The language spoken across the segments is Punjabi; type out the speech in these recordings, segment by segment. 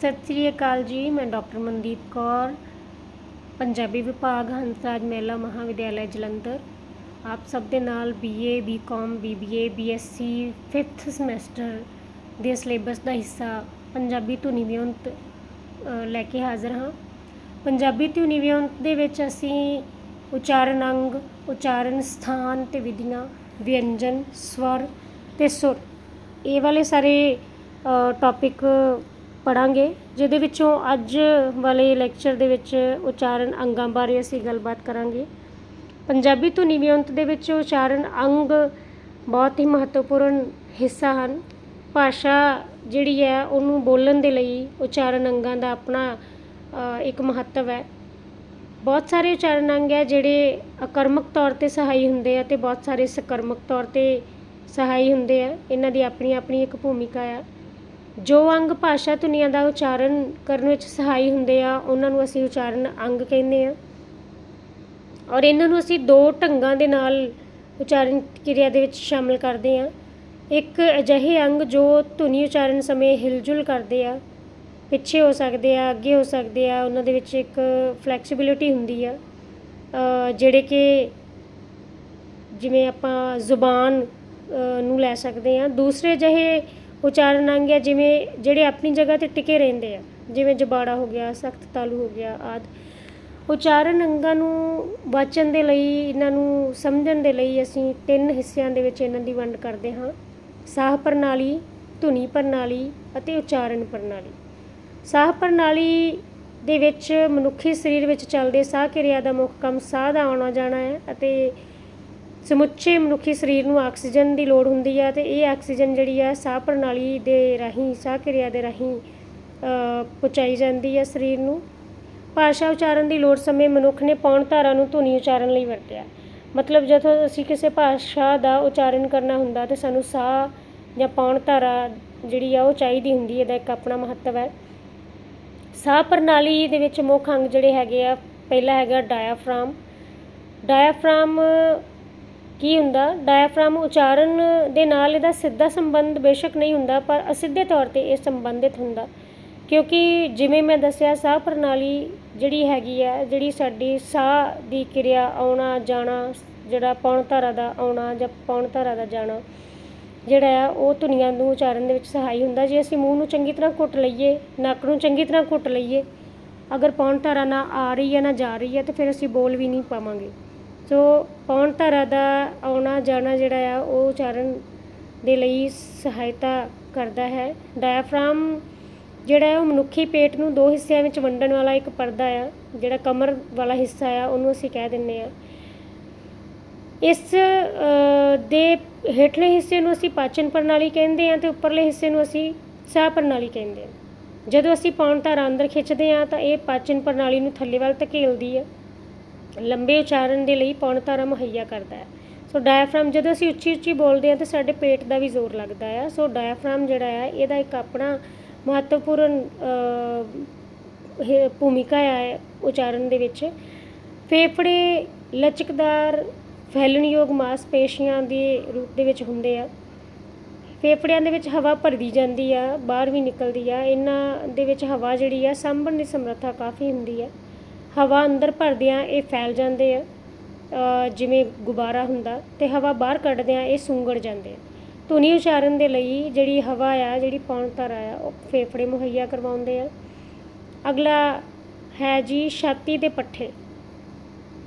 ਸਤਿ ਸ੍ਰੀ ਅਕਾਲ ਜੀ, ਮੈਂ ਡਾਕਟਰ ਮਨਦੀਪ ਕੌਰ, ਪੰਜਾਬੀ ਵਿਭਾਗ, ਹੰਸਰਾਜ ਮਹਿਲਾ ਮਹਾਵਿਦਿਆਲਾ ਜਲੰਧਰ। ਆਪ ਸਭ ਦੇ ਨਾਲ BA BCom BBA BSc 5th semester ਦੇ ਸਿਲੇਬਸ ਦਾ ਹਿੱਸਾ ਪੰਜਾਬੀ ਧੁਨੀ ਵਿਉਂਤ ਲੈ ਕੇ ਹਾਜ਼ਰ ਹਾਂ। ਪੰਜਾਬੀ ਧੁਨੀ ਵਿਉਂਤ ਦੇ ਵਿੱਚ ਅਸੀਂ ਉਚਾਰਨ ਅੰਗ, ਉਚਾਰਨ ਸਥਾਨ ਤੇ ਵਿਧੀਆਂ, ਵਿਅੰਜਨ, ਸਵਰ ਤੇ ਸੁਰ, ਇਹ ਵਾਲੇ ਸਾਰੇ ਟੌਪਿਕ ਪੜਾਂਗੇ, ਜਿਹਦੇ ਵਿੱਚੋਂ ਅੱਜ ਵਾਲੇ ਲੈਕਚਰ ਦੇ ਵਿੱਚ ਉਚਾਰਨ ਅੰਗਾਂ ਬਾਰੇ ਅਸੀਂ ਗੱਲਬਾਤ ਕਰਾਂਗੇ। ਪੰਜਾਬੀ ਧੁਨੀ ਵਿਉਂਤ ਦੇ ਵਿੱਚ ਉਚਾਰਨ ਅੰਗ ਬਹੁਤ ਹੀ ਮਹੱਤਵਪੂਰਨ ਹਿੱਸਾ ਹਨ। ਭਾਸ਼ਾ ਜਿਹੜੀ ਹੈ, ਉਹਨੂੰ ਬੋਲਣ ਦੇ ਲਈ ਉਚਾਰਨ ਅੰਗਾਂ ਦਾ ਆਪਣਾ ਇੱਕ ਮਹੱਤਵ ਹੈ। ਬਹੁਤ ਸਾਰੇ ਉਚਾਰਨ ਅੰਗ ਹੈ, ਜਿਹੜੇ ਅਕਰਮਕ ਤੌਰ ਤੇ ਸਹਾਈ ਹੁੰਦੇ ਆ ਤੇ ਬਹੁਤ ਸਾਰੇ ਸਕਰਮਕ ਤੌਰ ਤੇ ਸਹਾਈ ਹੁੰਦੇ ਆ। ਇਹਨਾਂ ਦੀ ਆਪਣੀ ਆਪਣੀ ਇੱਕ ਭੂਮਿਕਾ ਆ। ਜੋ ਅੰਗ ਭਾਸ਼ਾ ਧੁਨੀਆਂ ਦਾ ਉਚਾਰਨ ਕਰਨ ਵਿੱਚ ਸਹਾਈ ਹੁੰਦੇ ਆ, ਉਹਨਾਂ ਨੂੰ ਅਸੀਂ ਉਚਾਰਨ ਅੰਗ ਕਹਿੰਦੇ ਆ। ਔਰ ਇਹਨਾਂ ਨੂੰ ਅਸੀਂ ਦੋ ਢੰਗਾਂ ਦੇ ਨਾਲ ਉਚਾਰਨ ਕਿਰਿਆ ਦੇ ਵਿੱਚ ਸ਼ਾਮਲ ਕਰਦੇ ਆ। ਇੱਕ ਅਜਿਹੇ ਅੰਗ ਜੋ ਧੁਨੀ ਉਚਾਰਨ ਸਮੇਂ ਹਿਲਜੁਲ ਕਰਦੇ ਆ, ਪਿੱਛੇ ਹੋ ਸਕਦੇ ਆ, ਅੱਗੇ ਹੋ ਸਕਦੇ ਆ, ਉਹਨਾਂ ਦੇ ਵਿੱਚ ਇੱਕ ਫਲੈਕਸੀਬਿਲਿਟੀ ਹੁੰਦੀ ਆ। ਜਿਹੜੇ ਕਿ ਜਿਵੇਂ ਆਪਾਂ ਜ਼ੁਬਾਨ ਨੂੰ ਲੈ ਸਕਦੇ ਆ। ਦੂਸਰੇ ਜਿਹੇ ਉਚਾਰਨ ਅੰਗ ਆ ਜਿਵੇਂ ਜਿਹੜੇ ਆਪਣੀ ਜਗ੍ਹਾ ਤੇ ਟਿਕੇ ਰਹਿੰਦੇ ਆ, ਜਿਵੇਂ ਜਬਾੜਾ ਹੋ ਗਿਆ, ਸਖਤ ਤਾਲੂ ਹੋ ਗਿਆ ਆਦਿ। ਉਚਾਰਨ ਅੰਗਾਂ ਨੂੰ ਵਾਚਣ ਦੇ ਲਈ, ਇਹਨਾਂ ਨੂੰ ਸਮਝਣ ਦੇ ਲਈ ਅਸੀਂ ਤਿੰਨ ਹਿੱਸਿਆਂ ਦੇ ਵਿੱਚ ਇਹਨਾਂ ਦੀ ਵੰਡ ਕਰਦੇ ਹਾਂ। ਸਾਹ ਪ੍ਰਣਾਲੀ, ਧੁਨੀ ਪ੍ਰਣਾਲੀ ਅਤੇ ਉਚਾਰਨ ਪ੍ਰਣਾਲੀ। ਸਾਹ ਪ੍ਰਣਾਲੀ ਦੇ ਵਿੱਚ ਮਨੁੱਖੀ ਸਰੀਰ ਵਿੱਚ ਚੱਲਦੇ ਸਾਹ ਕਿਰਿਆ ਦਾ ਮੁੱਖ ਕੰਮ ਸਾਹ ਦਾ ਆਉਣਾ ਜਾਣਾ ਹੈ ਅਤੇ ਸਮੁੱਚੇ ਮਨੁੱਖੀ ਸਰੀਰ ਨੂੰ ਆਕਸੀਜਨ ਦੀ ਲੋੜ ਹੁੰਦੀ ਆ ਤੇ ਇਹ ਆਕਸੀਜਨ ਜਿਹੜੀ ਆ ਸਾਹ ਪ੍ਰਣਾਲੀ ਦੇ ਰਾਹੀਂ, ਸਾਹ ਕਿਰਿਆ ਦੇ ਰਾਹੀਂ ਪਹੁੰਚਾਈ ਜਾਂਦੀ ਆ ਸਰੀਰ ਨੂੰ। ਭਾਸ਼ਾ ਉਚਾਰਨ ਦੀ ਲੋੜ ਸਮੇਂ ਮਨੁੱਖ ਨੇ ਪੌਣ ਧਾਰਾ ਨੂੰ ਧੁਨੀ ਉਚਾਰਨ ਲਈ ਵਰਤਿਆ। ਮਤਲਬ ਜਦੋਂ ਅਸੀਂ ਕਿਸੇ ਭਾਸ਼ਾ ਦਾ ਉਚਾਰਨ ਕਰਨਾ ਹੁੰਦਾ ਤੇ ਸਾਨੂੰ ਸਾਹ ਜਾਂ ਪੌਣ ਧਾਰਾ ਜਿਹੜੀ ਆ ਉਹ ਚਾਹੀਦੀ ਹੁੰਦੀ ਹੈ ਇਹਦਾ ਇੱਕ ਆਪਣਾ ਮਹੱਤਵ ਹੈ। ਸਾਹ ਪ੍ਰਣਾਲੀ ਦੇ ਵਿੱਚ ਮੁੱਖ ਅੰਗ ਜਿਹੜੇ ਹੈਗੇ ਆ, ਪਹਿਲਾ ਹੈਗਾ ਡਾਇਆਫ੍ਰਾਮ ਡਾਇਆਫ੍ਰਾਮ ਕੀ ਹੁੰਦਾ? ਡਾਇਆਫ੍ਰਾਮ ਉਚਾਰਨ ਦੇ ਨਾਲ ਇਹਦਾ ਸਿੱਧਾ ਸੰਬੰਧ ਬੇਸ਼ੱਕ ਨਹੀਂ ਹੁੰਦਾ, ਪਰ ਅਸਿੱਧੇ ਤੌਰ ਤੇ ਇਹ ਸੰਬੰਧਿਤ ਹੁੰਦਾ। ਕਿਉਂਕਿ ਜਿਵੇਂ ਮੈਂ ਦੱਸਿਆ, ਸਾਹ ਪ੍ਰਣਾਲੀ ਜਿਹੜੀ ਹੈਗੀ ਆ, ਜਿਹੜੀ ਸਾਡੀ ਸਾਹ ਦੀ ਕਿਰਿਆ ਆਉਣਾ, ਜਾਣਾ, ਜਿਹੜਾ ਪੌਣ ਧਾਰਾ ਦਾ ਆਉਣਾ ਜਾਂ ਪੌਣ ਧਾਰਾ ਦਾ ਜਾਣਾ, ਜਿਹੜਾ ਆ, ਉਹ ਧੁਨੀਆਂ ਨੂੰ ਉਚਾਰਨ ਦੇ ਵਿੱਚ ਸਹਾਈ ਹੁੰਦਾ। ਜੇ ਅਸੀਂ ਮੂੰਹ ਨੂੰ ਚੰਗੀ ਤਰ੍ਹਾਂ ਘੁੱਟ ਲਈਏ, ਨੱਕ ਨੂੰ ਚੰਗੀ ਤਰ੍ਹਾਂ ਘੁੱਟ ਲਈਏ, ਅਗਰ ਪੌਣ ਧਾਰਾ ਨਾ ਆ ਰਹੀ ਹੈ, ਨਾ ਜਾ ਰਹੀ ਹੈ, ਤਾਂ ਫਿਰ ਅਸੀਂ ਬੋਲ ਵੀ ਨਹੀਂ ਪਾਵਾਂਗੇ। ਸੋ ਪੌਣ ਧਾਰਾ ਦਾ ਆਉਣਾ ਜਾਣਾ ਜਿਹੜਾ ਆ, ਉਹ ਉਚਾਰਨ ਦੇ ਲਈ ਸਹਾਇਤਾ ਕਰਦਾ ਹੈ। ਡਾਇਆਫ੍ਰਾਮ ਜਿਹੜਾ ਉਹ ਮਨੁੱਖੀ ਪੇਟ ਨੂੰ ਦੋ ਹਿੱਸਿਆਂ ਵਿੱਚ ਵੰਡਣ ਵਾਲਾ ਇੱਕ ਪਰਦਾ ਆ, ਜਿਹੜਾ ਕਮਰ ਵਾਲਾ ਹਿੱਸਾ ਆ, ਉਹਨੂੰ ਅਸੀਂ ਕਹਿ ਦਿੰਨੇ ਆ। ਇਸ ਦੇ ਹੇਠਲੇ ਹਿੱਸੇ ਨੂੰ ਅਸੀਂ ਪਾਚਨ ਪ੍ਰਣਾਲੀ ਕਹਿੰਦੇ ਆ ਤੇ ਉੱਪਰਲੇ ਹਿੱਸੇ ਨੂੰ ਅਸੀਂ ਸਾਹ ਪ੍ਰਣਾਲੀ ਕਹਿੰਦੇ ਆ। ਜਦੋਂ ਅਸੀਂ ਪੌਣ ਧਾਰਾ ਅੰਦਰ ਖਿੱਚਦੇ ਆ ਤਾਂ ਇਹ ਪਾਚਨ ਪ੍ਰਣਾਲੀ ਨੂੰ ਥੱਲੇ ਵੱਲ ਧਕੇਲਦੀ ਆ। ਲੰਬੇ ਉਚਾਰਨ ਦੇ ਲਈ ਪੌਣ ਧਾਰਾ ਮੁਹੱਈਆ ਕਰਦਾ ਹੈ। ਸੋ ਡਾਇਆਫ੍ਰਾਮ ਜਦੋਂ ਅਸੀਂ ਉੱਚੀ ਉੱਚੀ ਬੋਲਦੇ ਹਾਂ ਤਾਂ ਸਾਡੇ ਪੇਟ ਦਾ ਵੀ ਜ਼ੋਰ ਲੱਗਦਾ ਆ ਸੋ ਡਾਇਆਫ੍ਰਾਮ ਜਿਹੜਾ ਹੈ, ਇਹਦਾ ਇੱਕ ਆਪਣਾ ਮਹੱਤਵਪੂਰਨ ਭੂਮਿਕਾ ਹੈ ਉਚਾਰਨ ਦੇ ਵਿੱਚ। ਫੇਫੜੇ ਲਚਕਦਾਰ ਫੈਲਣਯੋਗ ਮਾਸਪੇਸ਼ੀਆਂ ਦੇ ਰੂਪ ਦੇ ਵਿੱਚ ਹੁੰਦੇ ਆ। ਫੇਫੜਿਆਂ ਦੇ ਵਿੱਚ ਹਵਾ ਭਰਦੀ ਜਾਂਦੀ ਆ, ਬਾਹਰ ਵੀ ਨਿਕਲਦੀ ਆ। ਇਹਨਾਂ ਦੇ ਵਿੱਚ ਹਵਾ ਜਿਹੜੀ ਆ, ਸਾਂਭਣ ਦੀ ਸਮਰੱਥਾ ਕਾਫੀ ਹੁੰਦੀ ਆ। ਹਵਾ ਅੰਦਰ ਭਰਦਿਆਂ ਇਹ ਫੈਲ ਜਾਂਦੇ ਆ ਜਿਵੇਂ ਗੁਬਾਰਾ ਹੁੰਦਾ ਤੇ ਹਵਾ ਬਾਹਰ ਕੱਢਦਿਆਂ ਇਹ ਸੁੰਗੜ ਜਾਂਦੇ ਆ। ਧੁਨੀ ਉਚਾਰਨ ਦੇ ਲਈ ਜਿਹੜੀ ਹਵਾ ਆ, ਜਿਹੜੀ ਪੌਣ ਧਾਰਾ ਆ, ਉਹ ਫੇਫੜੇ ਮੁਹੱਈਆ ਕਰਵਾਉਂਦੇ ਆ। ਅਗਲਾ ਹੈ ਜੀ ਛਾਤੀ ਦੇ ਪੱਠੇ।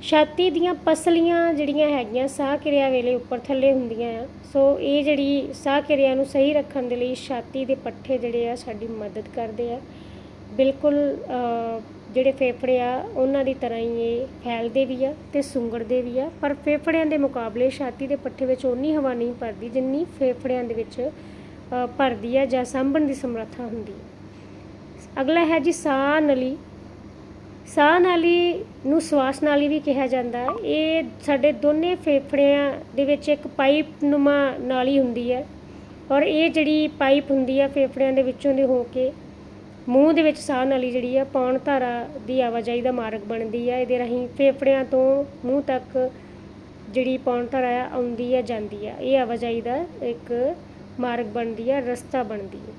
ਛਾਤੀ ਦੀਆਂ ਪਸਲੀਆਂ ਜਿਹੜੀਆਂ ਹੈਗੀਆਂ ਸਾਹ ਕਿਰਿਆ ਵੇਲੇ ਉੱਪਰ ਥੱਲੇ ਹੁੰਦੀਆਂ ਆ, ਸੋ ਇਹ ਜਿਹੜੀ ਸਾਹ ਕਿਰਿਆ ਨੂੰ ਸਹੀ ਰੱਖਣ ਦੇ ਲਈ ਛਾਤੀ ਦੇ ਪੱਠੇ ਜਿਹੜੇ ਆ ਸਾਡੀ ਮਦਦ ਕਰਦੇ ਆ। ਬਿਲਕੁਲ ਜਿਹੜੇ ਫੇਫੜੇ ਆ, ਉਹਨਾਂ ਦੀ ਤਰ੍ਹਾਂ ਹੀ ਇਹ ਫੈਲਦੇ ਵੀ ਆ ਤੇ ਸੁੰਗੜਦੇ ਵੀ ਆ। ਪਰ ਫੇਫੜਿਆਂ ਦੇ ਮੁਕਾਬਲੇ ਛਾਤੀ ਦੇ ਪੱਠੇ ਵਿੱਚ ਉਨੀ ਹਵਾ ਨਹੀਂ ਭਰਦੀ ਜਿੰਨੀ ਫੇਫੜਿਆਂ ਦੇ ਵਿੱਚ ਭਰਦੀ ਆ ਜਾਂ ਸਾਂਭਣ ਦੀ ਸਮਰੱਥਾ ਹੁੰਦੀ ਹੈ ਅਗਲਾ ਹੈ ਜੀ ਸਾਹ ਨਲੀ। ਸਾਹ ਨਾਲੀ ਨੂੰ ਸਵਾਸ ਨਾਲੀ ਵੀ ਕਿਹਾ ਜਾਂਦਾ। ਹੈ ਇਹ ਸਾਡੇ ਦੋਨੇ ਫੇਫੜਿਆਂ ਦੇ ਵਿੱਚ ਇੱਕ ਪਾਈਪ ਨੁਮਾ ਨਾਲੀ ਹੁੰਦੀ ਹੈ। ਔਰ ਇਹ ਜਿਹੜੀ ਪਾਈਪ ਹੁੰਦੀ ਹੈ ਫੇਫੜਿਆਂ ਦੇ ਵਿੱਚੋਂ ਦੇ ਹੋ ਕੇ ਮੂੰਹ ਦੇ ਵਿੱਚ ਸਾਹ ਨਾਲੀ ਜਿਹੜੀ ਆ ਪੌਣ ਧਾਰਾ ਦੀ ਆਵਾਜਾਈ ਦਾ ਮਾਰਗ ਬਣਦੀ ਆ, ਇਹਦੇ ਰਾਹੀਂ ਫੇਫੜਿਆਂ ਤੋਂ ਮੂੰਹ ਤੱਕ ਜਿਹੜੀ ਪੌਣ ਧਾਰਾ ਆਉਂਦੀ ਹੈ ਜਾਂਦੀ ਆ। ਇਹ ਆਵਾਜਾਈ ਦਾ ਇੱਕ ਮਾਰਗ ਬਣਦੀ ਆ, ਰਸਤਾ ਬਣਦੀ ਹੈ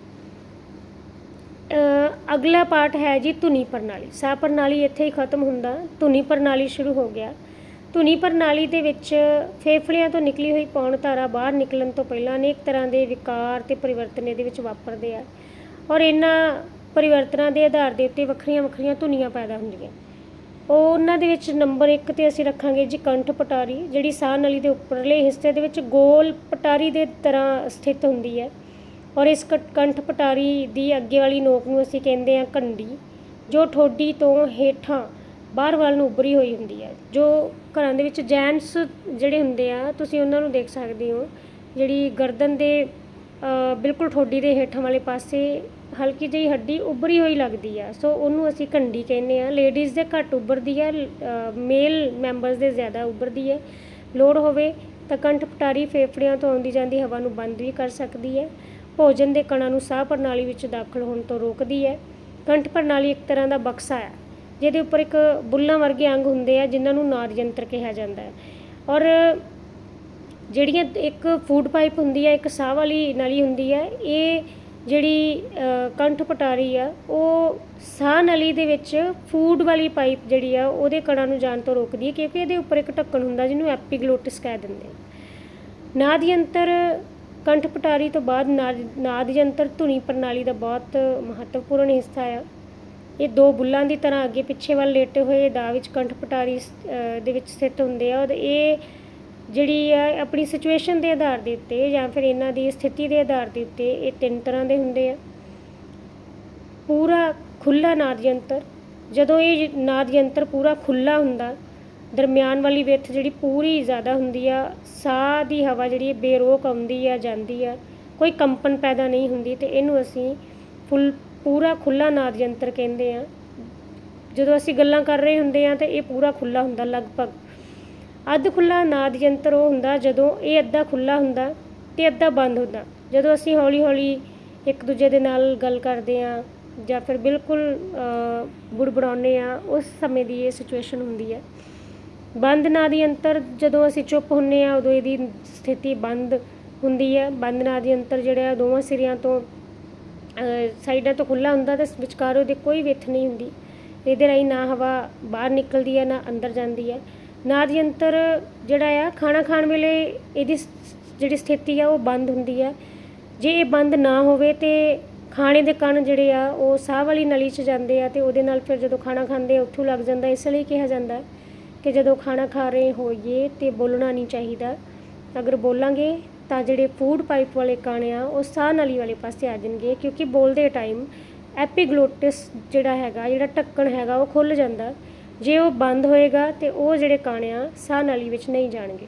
ਅਗਲਾ ਪਾਠ ਹੈ ਜੀ ਧੁਨੀ ਪ੍ਰਣਾਲੀ। ਸਾਹ ਪ੍ਰਣਾਲੀ ਇੱਥੇ ਹੀ ਖਤਮ ਹੁੰਦਾ। ਧੁਨੀ ਪ੍ਰਣਾਲੀ ਸ਼ੁਰੂ ਹੋ ਗਿਆ। ਧੁਨੀ ਪ੍ਰਣਾਲੀ ਦੇ ਵਿੱਚ ਫੇਫੜਿਆਂ ਤੋਂ ਨਿਕਲੀ ਹੋਈ ਪੌਣ ਧਾਰਾ ਬਾਹਰ ਨਿਕਲਣ ਤੋਂ ਪਹਿਲਾਂ ਅਨੇਕ ਤਰ੍ਹਾਂ ਦੇ ਵਿਕਾਰ ਤੇ ਪਰਿਵਰਤਨ ਇਹਦੇ ਵਿੱਚ ਵਾਪਰਦੇ ਆ। ਔਰ ਇਹਨਾਂ ਪਰਿਵਰਤਨਾਂ ਦੇ ਆਧਾਰ ਦੇ ਉੱਤੇ ਵੱਖਰੀਆਂ ਵੱਖਰੀਆਂ ਧੁਨੀਆਂ ਪੈਦਾ ਹੁੰਦੀਆਂ। ਉਹ ਉਹਨਾਂ ਦੇ ਵਿੱਚ ਨੰਬਰ 1 ਤੇ ਅਸੀਂ ਰੱਖਾਂਗੇ ਜੀ ਕੰਠ ਪਟਾਰੀ, ਜਿਹੜੀ ਸਾਹ ਨਲੀ ਦੇ ਉੱਪਰਲੇ ਹਿੱਸੇ ਦੇ ਵਿੱਚ ਗੋਲ ਪਟਾਰੀ ਦੇ ਤਰ੍ਹਾਂ ਸਥਿਤ ਹੁੰਦੀ ਹੈ। ਔਰ ਇਸ ਕ- ਕੰਠ ਪਟਾਰੀ ਦੀ ਅੱਗੇ ਵਾਲੀ ਨੋਕ ਨੂੰ ਅਸੀਂ ਕਹਿੰਦੇ ਹਾਂ ਕੰਡੀ ਜੋ ਠੋਡੀ ਤੋਂ ਹੇਠਾਂ ਬਾਹਰ ਵੱਲ ਨੂੰ ਉੱਭਰੀ ਹੋਈ ਹੁੰਦੀ ਹੈ। ਜੋ ਘਰਾਂ ਦੇ ਵਿੱਚ ਜੈਂਟਸ ਜਿਹੜੇ ਹੁੰਦੇ ਆ, ਤੁਸੀਂ ਉਹਨਾਂ ਨੂੰ ਦੇਖ ਸਕਦੇ ਹੋ, ਜਿਹੜੀ ਗਰਦਨ ਦੇ ਬਿਲਕੁਲ ਠੋਡੀ ਦੇ ਹੇਠਾਂ ਵਾਲੇ ਪਾਸੇ ਹਲਕੀ ਜਿਹੀ ਹੱਡੀ ਉੱਭਰੀ ਹੋਈ ਲੱਗਦੀ ਆ। ਸੋ ਉਹਨੂੰ ਅਸੀਂ ਕੰਡੀ ਕਹਿੰਦੇ ਆ। ਲੇਡੀਜ਼ ਦੇ ਘੱਟ ਉੱਭਰਦੀ ਹੈ ਮੇਲ ਮੈਂਬਰਸ ਦੇ ਜ਼ਿਆਦਾ ਉੱਭਰਦੀ ਹੈ ਲੋੜ ਹੋਵੇ ਤਾਂ ਕੰਠ ਪਟਾਰੀ ਫੇਫੜਿਆਂ ਤੋਂ ਆਉਂਦੀ ਜਾਂਦੀ ਹਵਾ ਨੂੰ ਬੰਦ ਵੀ ਕਰ ਸਕਦੀ ਹੈ ਭੋਜਨ ਦੇ ਕਣਾਂ ਨੂੰ ਸਾਹ ਪ੍ਰਣਾਲੀ ਵਿੱਚ ਦਾਖਲ ਹੋਣ ਤੋਂ ਰੋਕਦੀ ਹੈ ਕੰਠ ਪ੍ਰਣਾਲੀ ਇੱਕ ਤਰ੍ਹਾਂ ਦਾ ਬਕਸਾ ਹੈ ਜਿਹਦੇ ਉੱਪਰ ਇੱਕ ਬੁੱਲਾਂ ਵਰਗੇ ਅੰਗ ਹੁੰਦੇ ਆ, ਜਿਨ੍ਹਾਂ ਨੂੰ ਨਾੜ ਯੰਤਰ ਕਿਹਾ ਜਾਂਦਾ ਹੈ ਔਰ ਜਿਹੜੀਆਂ ਇੱਕ ਫੂਡ ਪਾਈਪ ਹੁੰਦੀ ਹੈ ਇੱਕ ਸਾਹ ਵਾਲੀ ਨਲੀ ਹੁੰਦੀ ਹੈ ਇਹ ਜਿਹੜੀ ਕੰਠ ਪਟਾਰੀ ਆ, ਉਹ ਸਾਹ ਨਲੀ ਦੇ ਵਿੱਚ ਫੂਡ ਵਾਲੀ ਪਾਈਪ ਜਿਹੜੀ ਆ, ਉਹਦੇ ਕਣਾਂ ਨੂੰ ਜਾਣ ਤੋਂ ਰੋਕਦੀ ਹੈ, ਕਿਉਂਕਿ ਇਹਦੇ ਉੱਪਰ ਇੱਕ ਢੱਕਣ ਹੁੰਦਾ ਜਿਹਨੂੰ ਐਪੀਗਲੋਟਿਸ ਕਹਿ ਦਿੰਦੇ ਆ। ਨਾਦ ਯੰਤਰ ਕੰਠ ਪਟਾਰੀ ਤੋਂ ਬਾਅਦ ਨਾਦ ਯੰਤਰ ਧੁਨੀ ਪ੍ਰਣਾਲੀ ਦਾ ਬਹੁਤ ਮਹੱਤਵਪੂਰਨ ਹਿੱਸਾ ਆ। ਇਹ ਦੋ ਬੁੱਲਾਂ ਦੀ ਤਰ੍ਹਾਂ ਅੱਗੇ ਪਿੱਛੇ ਵੱਲ ਲੇਟੇ ਹੋਏ ਦਾ ਵਿੱਚ ਕੰਠ ਪਟਾਰੀ ਦੇ ਵਿੱਚ ਸਥਿਤ ਹੁੰਦੇ ਆ, ਔਰ ਇਹ ਜਿਹੜੀ ਆ, ਆਪਣੀ ਸਿਚੁਏਸ਼ਨ ਦੇ ਆਧਾਰ ਦੇ ਉੱਤੇ ਜਾਂ ਫਿਰ ਇਹਨਾਂ ਦੀ ਸਥਿਤੀ ਦੇ ਆਧਾਰ ਦੇ ਉੱਤੇ ਇਹ ਤਿੰਨ ਤਰ੍ਹਾਂ ਦੇ ਹੁੰਦੇ ਆ। ਪੂਰਾ ਖੁੱਲਾ ਨਾਦ ਯੰਤਰ, ਜਦੋਂ ਇਹ ਨਾਦ ਯੰਤਰ ਪੂਰਾ ਖੁੱਲਾ ਹੁੰਦਾ, ਦਰਮਿਆਨ ਵਾਲੀ ਵਿੱਥ ਜਿਹੜੀ ਪੂਰੀ ਜ਼ਿਆਦਾ ਹੁੰਦੀ ਆ, ਸਾਹ ਦੀ ਹਵਾ ਜਿਹੜੀ ਬੇਰੋਕ ਆਉਂਦੀ ਆ, ਜਾਂਦੀ ਆ, ਕੋਈ ਕੰਪਨ ਪੈਦਾ ਨਹੀਂ ਹੁੰਦੀ ਤੇ ਇਹਨੂੰ ਅਸੀਂ ਫੁੱਲ, ਪੂਰਾ ਖੁੱਲਾ ਨਾਦ ਯੰਤਰ ਕਹਿੰਦੇ ਆ। ਜਦੋਂ ਅਸੀਂ ਗੱਲਾਂ ਕਰ ਰਹੇ ਹੁੰਦੇ ਆ ਤੇ ਇਹ ਪੂਰਾ ਖੁੱਲਾ ਹੁੰਦਾ ਲਗਭਗ। ਅੱਧ ਖੁੱਲਾ ਨਾਦ ਯੰਤਰ ਉਹ ਹੁੰਦਾ ਜਦੋਂ ਇਹ ਅੱਧਾ ਖੁੱਲਾ ਹੁੰਦਾ ਤੇ ਅੱਧਾ ਬੰਦ ਹੁੰਦਾ। ਜਦੋਂ ਅਸੀਂ ਹੌਲੀ ਹੌਲੀ ਇੱਕ ਦੂਜੇ ਦੇ ਨਾਲ ਗੱਲ ਕਰਦੇ ਆ ਜਾਂ ਫਿਰ ਬਿਲਕੁਲ ਅ, ਬੁੜਬੁੜਾਉਂਦੇ ਆ ਉਸ ਸਮੇਂ ਦੀ ਇਹ ਸਿਚੁਏਸ਼ਨ ਹੁੰਦੀ ਹੈ। ਬੰਦ ਨਾਦ ਯੰਤਰ ਜਦੋਂ ਅਸੀਂ ਚੁੱਪ ਹੁੰਨੇ ਆ ਉਦੋਂ ਇਹਦੀ ਸਥਿਤੀ ਬੰਦ ਹੁੰਦੀ ਹੈ। ਬੰਦ ਨਾਦ ਯੰਤਰ ਜਿਹੜਾ ਦੋਵਾਂ ਸਿਰਿਆਂ ਤੋਂ ਸਾਈਡਾਂ ਤੋਂ ਖੁੱਲਾ ਹੁੰਦਾ ਤੇ ਵਿਚਕਾਰ ਉਹਦੇ ਕੋਈ ਵਿੱਥ ਨਹੀਂ ਹੁੰਦੀ। ਇਹਦੇ ਰਾਹੀਂ ਨਾ ਹਵਾ ਬਾਹਰ ਨਿਕਲਦੀ ਹੈ ਨਾ ਅੰਦਰ ਜਾਂਦੀ ਹੈ। ਨਾਦ ਯੰਤਰ ਜਿਹੜਾ ਆ, ਖਾਣਾ ਖਾਣ ਵੇਲੇ ਇਹਦੀ ਸ- ਜਿਹੜੀ ਸਥਿਤੀ ਆ, ਉਹ ਬੰਦ ਹੁੰਦੀ ਆ। ਜੇ ਇਹ ਬੰਦ ਨਾ ਹੋਵੇ ਤੇ ਖਾਣੇ ਦੇ ਕਣ ਜਿਹੜੇ ਆ, ਉਹ ਸਾਹ ਵਾਲੀ ਨਲੀ 'ਚ ਜਾਂਦੇ ਆ ਤੇ ਉਹਦੇ ਨਾਲ ਫਿਰ ਜਦੋਂ ਖਾਣਾ ਖਾਂਦੇ ਆ, ਉੱਥੋਂ ਲੱਗ ਜਾਂਦਾ। ਇਸ ਲਈ ਕਿਹਾ ਜਾਂਦਾ ਕਿ ਜਦੋਂ ਖਾਣਾ ਖਾ ਰਹੇ ਹੋਈਏ ਤੇ ਬੋਲਣਾ ਨਹੀਂ ਚਾਹੀਦਾ। ਅਗਰ ਬੋਲਾਂਗੇ ਤਾਂ ਜਿਹੜੇ ਫੂਡ ਪਾਈਪ ਵਾਲੇ ਕਣ ਆ, ਉਹ ਸਾਹ ਨਲੀ ਵਾਲੇ ਪਾਸੇ ਆ ਜਾਣਗੇ ਕਿਉਂਕਿ ਬੋਲਦੇ ਟਾਈਮ ਐਪੀਗਲੋਟਿਸ ਜਿਹੜਾ ਹੈਗਾ, ਜਿਹੜਾ ਢੱਕਣ ਹੈਗਾ, ਉਹ ਖੁੱਲ ਜਾਂਦਾ। ਜੇ ਉਹ ਬੰਦ ਹੋਏਗਾ ਤੇ ਉਹ ਜਿਹੜੇ ਕਾਣੇ ਆ ਸਾਹ ਨਾਲੀ ਵਿੱਚ ਨਹੀਂ ਜਾਣਗੇ।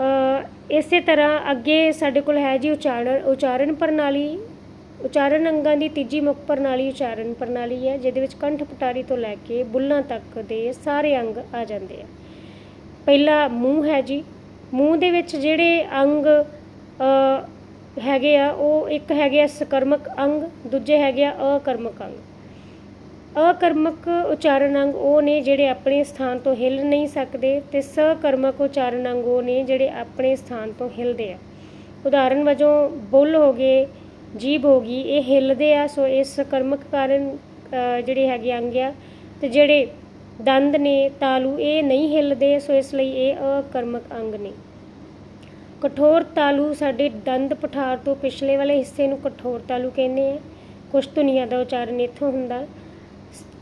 ਅ, ਇਸੇ ਤਰ੍ਹਾਂ ਅੱਗੇ ਸਾਡੇ ਕੋਲ ਹੈ ਜੀ ਉਚਾਰਨ ਉਚਾਰਨ ਪ੍ਰਣਾਲੀ ਉਚਾਰਨ ਅੰਗਾਂ ਦੀ ਤੀਜੀ ਮੁੱਖ ਪ੍ਰਣਾਲੀ ਉਚਾਰਨ ਪ੍ਰਣਾਲੀ ਹੈ ਜਿਹਦੇ ਵਿੱਚ ਕੰਠ ਪਟਾਰੀ ਤੋਂ ਲੈ ਕੇ ਬੁੱਲਾਂ ਤੱਕ ਦੇ ਸਾਰੇ ਅੰਗ ਆ ਜਾਂਦੇ ਆ। ਪਹਿਲਾ ਮੂੰਹ ਹੈ ਜੀ। ਮੂੰਹ ਦੇ ਵਿੱਚ ਜਿਹੜੇ ਅੰਗ ਹੈਗੇ ਆ ਉਹ ਇੱਕ ਹੈਗੇ ਆ ਸਕਰਮਕ ਅੰਗ ਦੂਜੇ ਹੈਗੇ ਆ ਅਕਰਮਕ ਅੰਗ। ਅਕਰਮਕ ਉਚਾਰਨ ਅੰਗ ਉਹ ਨੇ ਜਿਹੜੇ ਆਪਣੇ ਸਥਾਨ ਤੋਂ ਹਿੱਲ ਨਹੀਂ ਸਕਦੇ ਤੇ ਸਕਰਮਕ ਉਚਾਰਨ ਅੰਗ ਉਹ ਨੇ ਜਿਹੜੇ ਆਪਣੇ ਸਥਾਨ ਤੋਂ ਹਿੱਲਦੇ ਆ। ਉਦਾਹਰਨ ਵਜੋਂ, ਬੁੱਲ ਹੋ ਗਏ, ਜੀਭ ਹੋ ਗਈ, ਇਹ ਹਿੱਲਦੇ ਆ, ਸੋ ਇਹ ਸਕਰਮਕ ਕਾਰਨ ਜਿਹੜੇ ਹੈਗੇ ਅੰਗ ਆ ਤੇ ਜਿਹੜੇ ਦੰਦ ਨੇ, ਤਾਲੂ, ਇਹ ਨਹੀਂ ਹਿੱਲਦੇ, ਸੋ ਇਸ ਲਈ ਇਹ ਅਕਰਮਕ ਅੰਗ ਨੇ। ਕਠੋਰ ਤਾਲੂ ਸਾਡੇ ਦੰਦ ਪਠਾਰ ਤੋਂ ਪਿਛਲੇ ਵਾਲੇ ਹਿੱਸੇ ਨੂੰ ਕਠੋਰ ਤਾਲੂ ਕਹਿੰਦੇ ਆ। ਕੁਛ ਧੁਨੀਆਂ ਦਾ ਉਚਾਰਨ ਇੱਥੋਂ ਹੁੰਦਾ।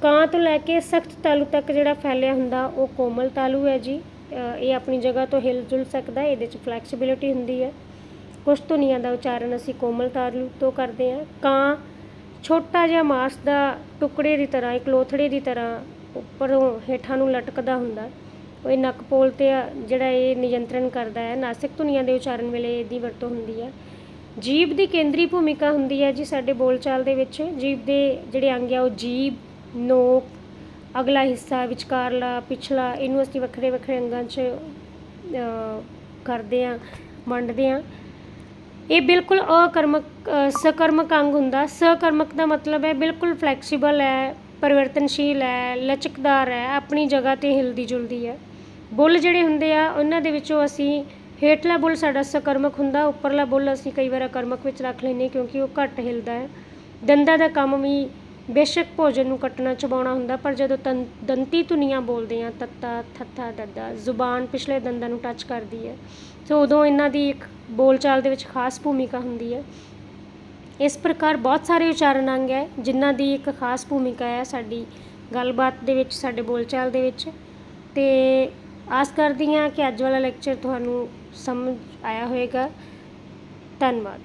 ਕਾਂ ਤੋਂ ਲੈ ਕੇ ਸਖਤ ਤਾਲੂ ਤੱਕ ਜਿਹੜਾ ਫੈਲਿਆ ਹੁੰਦਾ, ਉਹ ਕੋਮਲ ਤਾਲੂ ਹੈ ਜੀ। ਇਹ ਆਪਣੀ ਜਗ੍ਹਾ ਤੋਂ ਹਿਲ ਜੁਲ ਸਕਦਾ ਇਹਦੇ 'ਚ ਫਲੈਕਸੀਬਿਲਿਟੀ ਹੁੰਦੀ ਹੈ। ਕੁਛ ਧੁਨੀਆਂ ਦਾ ਉਚਾਰਨ ਅਸੀਂ ਕੋਮਲ ਤਾਲੂ ਤੋਂ ਕਰਦੇ ਹਾਂ। ਕਾਂ ਛੋਟਾ ਜਿਹਾ ਮਾਸ ਦਾ ਟੁਕੜੇ ਦੀ ਤਰ੍ਹਾਂ, ਇੱਕ ਲੋਥੜੇ ਦੀ ਤਰ੍ਹਾਂ ਉੱਪਰੋਂ ਹੇਠਾਂ ਨੂੰ ਲਟਕਦਾ ਹੁੰਦਾ। ਉਹ ਇਹ ਨੱਕ ਪੋਲ ਤੇ ਜਿਹੜਾ ਇਹ ਨਿਯੰਤਰਣ ਕਰਦਾ ਹੈ। ਨਾਸਿਕ ਧੁਨੀਆਂ ਦੇ ਉਚਾਰਨ ਵੇਲੇ ਇਹਦੀ ਵਰਤੋਂ ਹੁੰਦੀ ਹੈ। ਜੀਭ ਦੀ ਕੇਂਦਰੀ ਭੂਮਿਕਾ ਹੁੰਦੀ ਹੈ ਜੀ ਸਾਡੇ ਬੋਲਚਾਲ ਦੇ ਵਿੱਚ। ਜੀਭ ਦੇ ਜਿਹੜੇ ਅੰਗ ਆ, ਉਹ ਜੀਭ ਨੋਕ, ਅਗਲਾ ਹਿੱਸਾ, ਵਿਚਕਾਰਲਾ, ਪਿਛਲਾ, ਇਹਨੂੰ ਅਸੀਂ ਵੱਖਰੇ ਵੱਖਰੇ ਅੰਗਾਂ 'ਚ ਕਰਦੇ ਆ, ਵੰਡਦੇ ਆ। ਇਹ ਬਿਲਕੁਲ ਅਕਰਮਕ ਸਕਰਮਕ ਅੰਗ ਹੁੰਦਾ। ਸਕਰਮਕ ਦਾ ਮਤਲਬ ਹੈ ਬਿਲਕੁਲ ਫਲੈਕਸੀਬਲ ਹੈ, ਪਰਿਵਰਤਨਸ਼ੀਲ ਹੈ, ਲਚਕਦਾਰ ਹੈ, ਆਪਣੀ ਜਗ੍ਹਾ ਤੇ ਹਿਲਦੀ ਜੁਲਦੀ ਹੈ। ਬੁੱਲ ਜਿਹੜੇ ਹੁੰਦੇ ਆ, ਉਹਨਾਂ ਦੇ ਵਿੱਚੋਂ ਅਸੀਂ ਹੇਠਲਾ ਬੁੱਲ ਸਾਡਾ ਸਕਰਮਕ ਹੁੰਦਾ, ਉੱਪਰਲਾ ਬੁੱਲ ਅਸੀਂ ਕਈ ਵਾਰ ਅਕਰਮਕ ਵਿੱਚ ਰੱਖ ਲੈਂਦੇ ਕਿਉਂਕਿ ਉਹ ਘੱਟ ਹਿਲਦਾ ਹੈ। ਦੰਦਾਂ ਦਾ ਕੰਮ ਵੀ ਬੇਸ਼ੱਕ ਭੋਜਨ ਨੂੰ ਕੱਟਣਾ, ਚਬਾਉਣਾ ਹੁੰਦਾ, ਪਰ ਜਦੋਂ ਤੰ, ਦੰਤੀ ਧੁਨੀਆਂ ਬੋਲਦੇ ਆ, ਤੱਤਾ, ਥੱਥਾ, ਦੱਦਾ, ਜ਼ੁਬਾਨ ਪਿਛਲੇ ਦੰਦਾਂ ਨੂੰ ਟੱਚ ਕਰਦੀ ਹੈ। ਸੋ ਉਦੋਂ ਇਹਨਾਂ ਦੀ ਇੱਕ ਬੋਲਚਾਲ ਦੇ ਵਿੱਚ ਖਾਸ ਭੂਮਿਕਾ ਹੁੰਦੀ ਹੈ। ਇਸ ਪ੍ਰਕਾਰ ਬਹੁਤ ਸਾਰੇ ਉਚਾਰਨ ਅੰਗ ਹੈ, ਜਿਨ੍ਹਾਂ ਦੀ ਇੱਕ ਖਾਸ ਭੂਮਿਕਾ ਹੈ ਸਾਡੀ ਗੱਲਬਾਤ ਦੇ ਵਿੱਚ, ਸਾਡੇ ਬੋਲਚਾਲ ਦੇ ਵਿੱਚ। ਤੇ ਆਸ ਕਰਦੀ ਹਾਂ ਕਿ ਅੱਜ ਵਾਲਾ ਲੈਕਚਰ ਤੁਹਾਨੂੰ ਸਮਝ ਆਇਆ ਹੋਵੇਗਾ। ਧੰਨਵਾਦ।